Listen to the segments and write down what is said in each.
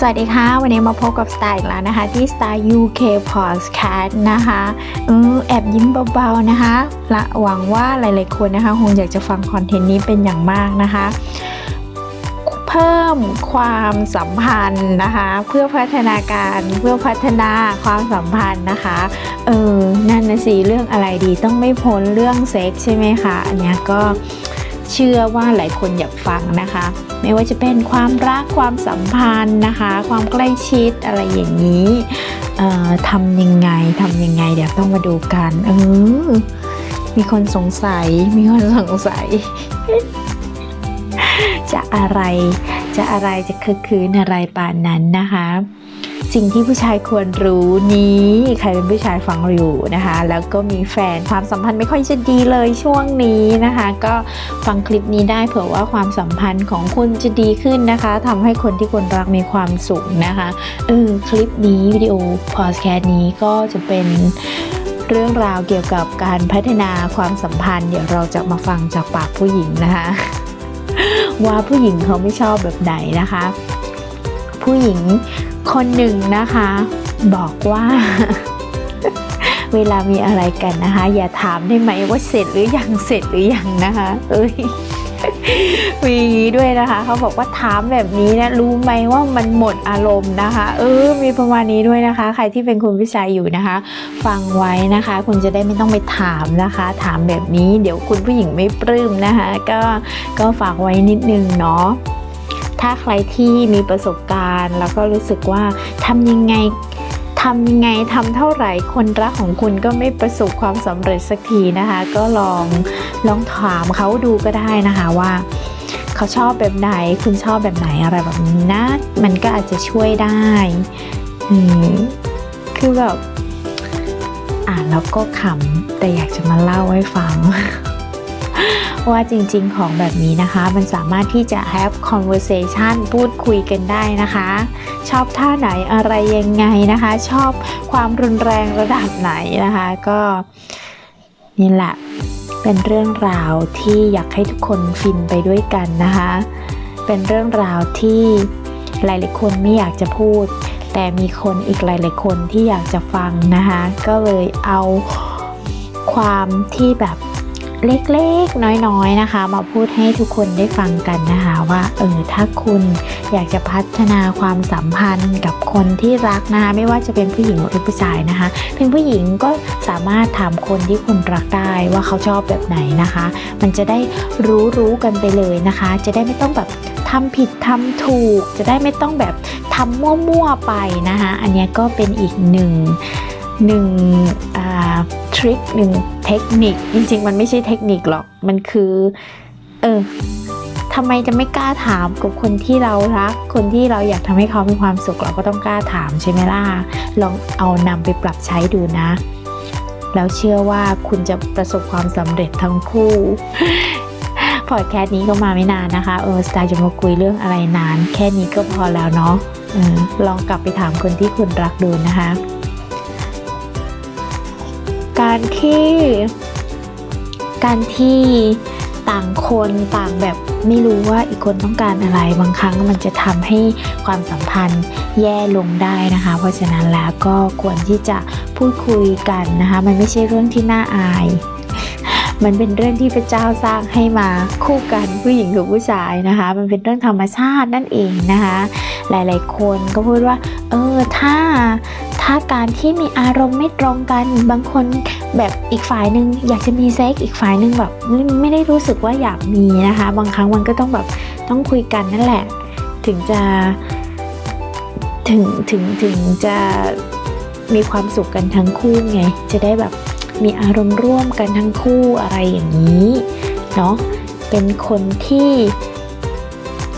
สวัสดีค่ะ วันนี้มาพบกับสไตล์อีกแล้วนะคะ ที่ Style UK Podcast นะคะเออแอบยิ้มเบาๆนะคะละหวังว่าหลายๆคนนะคะคงอยากจะฟังคอนเทนต์นี้เป็นอย่างมากนะคะ เพิ่มความสัมพันธ์นะคะ เพื่อพัฒนาการเพื่อพัฒนาความสัมพันธ์นะคะเออนั่นนะสิเรื่องอะไรดีต้องไม่พ้นเรื่องเซ็กใช่ไหมคะอันนี้ก็ เชื่อว่าหลายคนอยากฟังนะคะ ไม่ว่าจะเป็นความรักความสัมพันธ์นะคะ ความใกล้ชิดอะไรอย่างนี้ทำยังไงทำยังไง เดี๋ยวต้องมาดูกันเออมีคนสงสัย มีคนสงสัย จะอะไรจะอะไรจะคือคืนอะไรปานนั้นนะคะ สิ่งที่ผู้ชายควรรู้นี้ใครเป็นผู้ชายฟังอยู่นะคะ แล้วก็มีแฟนความสัมพันธ์ไม่ค่อยจะดีเลยช่วงนี้นะคะ ก็ฟังคลิปนี้ได้เผื่อว่าความสัมพันธ์ของคุณจะดีขึ้นนะคะทำให้คนที่คุณรักมีความสุขนะคะเออคลิปนี้วิดีโอพอดแคสต์นี้ก็จะเป็นเรื่องราวเกี่ยวกับการพัฒนาความสัมพันธ์ เดี๋ยวเราจะมาฟังจากปากผู้หญิงนะคะ ว่าผู้หญิงเขาไม่ชอบแบบไหนนะคะ ผู้หญิง คนหนึ่งนะคะ บอกว่า เวลามีอะไรกันนะคะ อย่าถามได้ไหมว่าเสร็จหรือยังเสร็จหรือยังนะคะ เอ้ยมีอย่างนี้ด้วยนะคะเขาบอกว่าถามแบบนี้นะรู้ไหมว่ามันหมดอารมณ์นะคะ เออมีประมาณนี้ด้วยนะคะ ใครที่เป็นคุณผู้ชายอยู่นะคะ ฟังไว้นะคะ คุณจะได้ไม่ต้องไปถามนะคะ ถามแบบนี้ เดี๋ยวคุณผู้หญิงไม่ปลื้มนะคะ ก็ก็ฝากไว้นิดนึงเนาะ ถ้าใครที่มีประสบการณ์ แล้วก็รู้สึกว่าทำยังไงทำยังไงทำเท่าไหร่คนรักของคุณก็ไม่ประสบความสำเร็จสักทีนะคะ ก็ลองลองถามเขาดูก็ได้นะคะว่าเขาชอบแบบไหน คุณชอบแบบไหนอะไรแบบนี้นะ มันก็อาจจะช่วยได้อืมคือแบบอ่านแล้วก็ขำแต่อยากจะมาเล่าให้ฟัง ว่าจริง ๆ ของแบบนี้นะคะ มันสามารถที่จะ have conversation พูดคุยกันได้นะคะ ชอบท่าไหนอะไรยังไงนะคะ ชอบความรุนแรงระดับไหนนะคะ ก็นี่แหละเป็นเรื่องราวที่อยากให้ทุกคนฟินไปด้วยกันนะคะ เป็นเรื่องราวที่หลายๆคนไม่อยากจะพูด แต่มีคนอีกหลายๆคนที่อยากจะฟังนะคะ ก็เลยเอาความที่แบบ เล็กๆ น้อยๆนะคะ มาพูดให้ทุกคนได้ฟังกันนะคะว่าเออถ้าคุณอยากจะพัฒนาความสัมพันธ์กับคนที่รักนะคะไม่ว่าจะเป็นผู้หญิงหรือผู้ชายนะคะ เป็นผู้หญิงก็สามารถถามคนที่คุณรักได้ว่าเขาชอบแบบไหนนะคะ มันจะได้รู้รู้กันไปเลยนะคะ จะได้ไม่ต้องแบบทำผิดทำถูก จะได้ไม่ต้องแบบทำมั่วๆไปนะคะ อันนี้ก็เป็นอีกหนึ่งหนึ่งอ่า ทริคหนึ่งเทคนิคจริง ๆ มันไม่ใช่เทคนิคหรอกมันคือ เออทำไมจะไม่กล้าถามกับคนที่เรารัก คนที่เราอยากทำให้เขามีความสุขเราก็ต้องกล้าถามใช่ไหมล่ะลองเอานำไปปรับใช้ดูนะ แล้วเชื่อว่าคุณจะประสบความสำเร็จทั้งคู่พอดแคสต์นี้ก็มาไม่นานนะคะ เออสไตล์จะมาคุยเรื่องอะไรนาน แค่นี้ก็พอแล้วเนาะออลองกลับไปถามคนที่คุณรักดูนะคะ การที่การที่ต่างคนต่างแบบไม่รู้ว่าอีกคนต้องการอะไรบางครั้งมันจะทำให้ความสัมพันธ์แย่ลงได้นะคะ เพราะฉะนั้นแล้วก็ควรที่จะพูดคุยกันนะคะ มันไม่ใช่เรื่องที่น่าอาย มันเป็นเรื่องที่พระเจ้าสร้างให้มาคู่กันผู้หญิงกับผู้ชายนะคะ มันเป็นเรื่องธรรมชาตินั่นเองนะคะ หลาย ๆ คนก็พูดว่า เออถ้า ถ้าการที่มีอารมณ์ไม่ตรงกัน บางคนแบบอีกฝ่ายหนึ่งอยากจะมีเซ็กอีกฝ่ายหนึ่งแบบไม่ไม่ได้รู้สึกว่าอยากมีนะคะ บางครั้งมันก็ต้องแบบต้องคุยกันนั่นแหละ ถึงจะถึงถึงถึงจะมีความสุขกันทั้งคู่ไง จะได้แบบมีอารมณ์ร่วมกันทั้งคู่อะไรอย่างนี้เนาะเป็นคนที่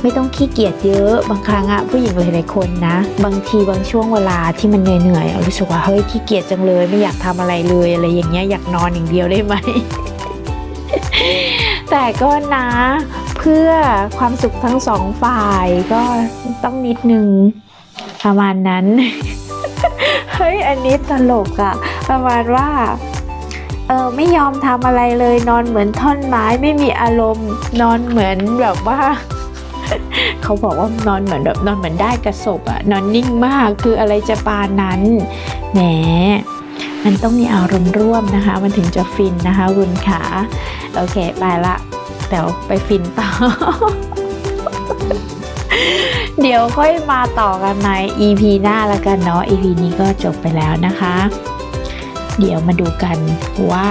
ไม่ต้องขี้เกียจเยอะ บางครั้งอะผู้หญิงหลายๆคนนะ บางทีบางช่วงเวลาที่มันเหนื่อยๆรู้สึกว่าเฮ้ยขี้เกียจจังเลย ไม่อยากทำอะไรเลยอะไรอย่างเงี้ยอยากนอนอย่างเดียวได้ไหม แต่ก็นะ เพื่อความสุขทั้งสองฝ่ายก็ต้องนิดนึงประมาณนั้น เฮ้ยอันนี้ตลกอะประมาณว่าเออไม่ยอมทำอะไรเลยนอนเหมือนท่อนไม้ไม่มีอารมณ์นอนเหมือนแบบว่า เขาบอกว่านอนเหมือนแบบนอนเหมือนได้กระสบอะนอนนิ่งมากคืออะไรจะปานนั้นแหมมันต้องมีอารมณ์ร่วมนะคะ มันถึงจะฟินนะคะคุณขาโอเคไปละเดี๋ยวไปฟินต่อ เดี๋ยวค่อยมาต่อกันใน EP หน้าแล้วกันเนาะ EP นี้ก็จบไปแล้วนะคะ เดี๋ยวมาดูกันว่า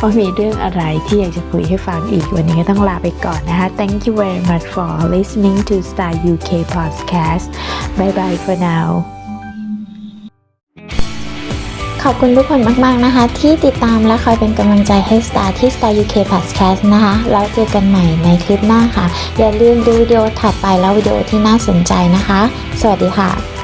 ว่ามีเรื่องอะไรที่อยากจะคุยให้ฟังอีก วันนี้ก็ต้องลาไปก่อนนะคะ Thank you very much for listening to Star UK Podcast Bye bye for now ขอบคุณทุกคนมาก ๆ นะคะ ที่ติดตามและคอยเป็นกำลังใจให้ Star ที่ Star UK Podcast นะคะ แล้วเจอกันใหม่ในคลิปหน้าค่ะ อย่าลืมดูวิดีโอถัดไปแล้ววิดีโอที่น่าสนใจนะคะ สวัสดีค่ะ